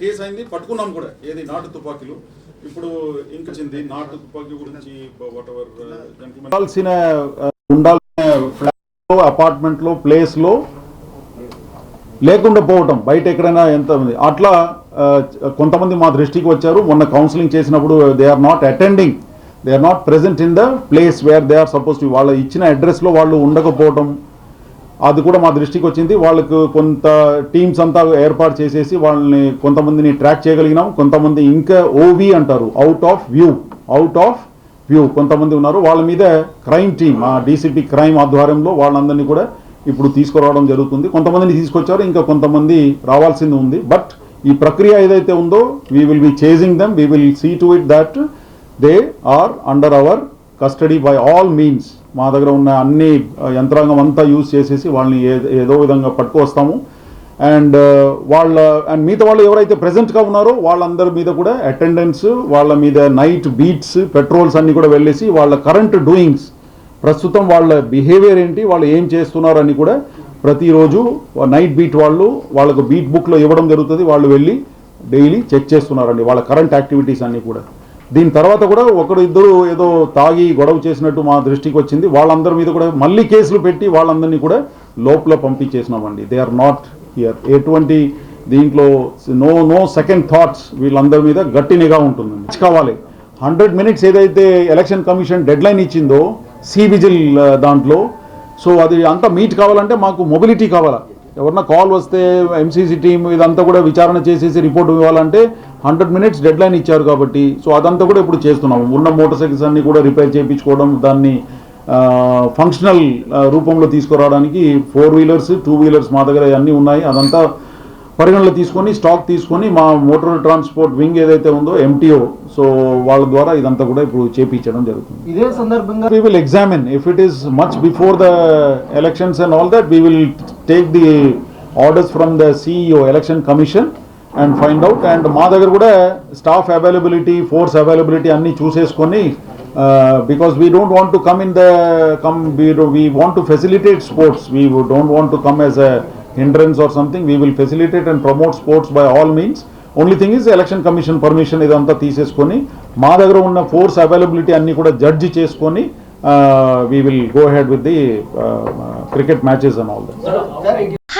Case అయింది పట్టుకున్నాం కూడా. ఏది? నాటు తుపాకీలు. ఇప్పుడు ఇంకొచ్చింది నాటు తుపాకీ గురించి uh, ఉండాల్సిన uh, ఉండాల్సిన ఫ్లాట్లో అపార్ట్మెంట్లో ప్లేస్లో లేకుండా పోవటం. బయట ఎక్కడైనా ఎంత ఉంది? అట్లా uh, కొంతమంది మా దృష్టికి వచ్చారు. మొన్న కౌన్సిలింగ్ చేసినప్పుడు they are not attending they are not present in the place where they are suppose వాళ్ళ ఇచ్చిన అడ్రస్లో వాళ్ళు ఉండకపోవటం. అది కూడా మా దృష్టికి వచ్చింది. వాళ్ళకు కొంత టీమ్స్ అంతా ఏర్పాటు చేసేసి వాళ్ళని కొంతమందిని ట్రాక్ చేయగలిగినాం. కొంతమంది ఇంకా ఓవి అంటారు. Out of view out of view కొంతమంది ఉన్నారు. వాళ్ళ మీద క్రైమ్ టీమ్ ఆ డీసీటీ క్రైమ్ ఆధ్వర్యంలో వాళ్ళందరినీ కూడా ఇప్పుడు తీసుకురావడం జరుగుతుంది. కొంతమందిని తీసుకొచ్చారు. ఇంకా కొంతమంది రావాల్సింది ఉంది. బట్ ఈ ప్రక్రియ ఏదైతే ఉందో we will be chasing them we will see to it that they are under our custody by all means మా దగ్గర ఉన్న అన్ని యంత్రాంగం అంతా యూజ్ చేసేసి వాళ్ళని ఏదో విధంగా పట్టుకొస్తాము. అండ్ వాళ్ళ అండ్ మిగతా వాళ్ళు ఎవరైతే ప్రెసెంట్గా ఉన్నారో వాళ్ళందరి మీద కూడా అటెండెన్స్ వాళ్ళ మీద నైట్ బీట్స్ పెట్రోల్స్ అన్నీ కూడా వెళ్ళేసి వాళ్ళ కరెంట్ డూయింగ్స్ ప్రస్తుతం వాళ్ళ బిహేవియర్ ఏంటి వాళ్ళు ఏం చేస్తున్నారు అని కూడా ప్రతిరోజు నైట్ బీట్ వాళ్ళు వాళ్ళకు బీట్ బుక్లో ఇవ్వడం జరుగుతుంది. వాళ్ళు వెళ్ళి డైలీ చెక్ చేస్తున్నారండి వాళ్ళ కరెంట్ యాక్టివిటీస్ అన్నీ కూడా. దీని తర్వాత కూడా ఒకరు ఇద్దరు ఏదో తాగి గొడవ చేసినట్టు మా దృష్టికి వచ్చింది. వాళ్ళందరి మీద కూడా మళ్ళీ కేసులు పెట్టి వాళ్ళందరినీ కూడా లోపల పంపించేసినామండి. దే ఆర్ నాట్ హియర్ ఎటువంటి దీంట్లో నో నో సెకండ్ థాట్స్ వీళ్ళందరి మీద గట్టి నిఘా ఉంటుందండి కావాలి. హండ్రెడ్ మినిట్స్ ఏదైతే ఎలక్షన్ కమిషన్ డెడ్ లైన్ ఇచ్చిందో సి విజిల్ దాంట్లో సో అది అంతా మీట్ కావాలంటే మాకు మొబిలిటీ కావాలా. ఎవరన్నా కాల్ వస్తే ఎంసీసీ టీం ఇదంతా కూడా విచారణ చేసేసి రిపోర్ట్ ఇవ్వాలంటే హండ్రెడ్ మినిట్స్ డెడ్ లైన్ ఇచ్చారు కాబట్టి సో అదంతా కూడా ఇప్పుడు చేస్తున్నాము ఉన్న మోటార్ సైకిల్స్ అన్ని కూడా రిపేర్ చేయించుకోవడం దాన్ని ఫంక్షనల్ రూపంలో తీసుకురావడానికి ఫోర్ వీలర్స్ టూ వీలర్స్ మా దగ్గర అన్నీ ఉన్నాయి. అదంతా పరిగణలో తీసుకొని స్టాక్ తీసుకొని మా మోటార్ ట్రాన్స్పోర్ట్ వింగ్ ఏదైతే ఉందో ఎంటీఓ సో వాళ్ళ ద్వారా ఇదంతా కూడా ఇప్పుడు చేపించడం జరుగుతుంది. ఇదే సందర్భంగా we will examine if it is much before the elections and all that we will take the orders from the ceo election commission. And find out and మా దగ్గర కూడా స్టాఫ్ అవైలబిలిటీ ఫోర్స్ అవైలబిలిటీ అన్ని చూసేసుకొని because we don't want to come in the come we want to facilitate sports we don't want to come as a hindrance or something we will facilitate and promote sports by all means only thing is election commission permission ఇదంతా తీసేసుకొని మా దగ్గర ఉన్న force availability అన్ని కూడా judge చేసుకొని we will go head with the cricket matches and all that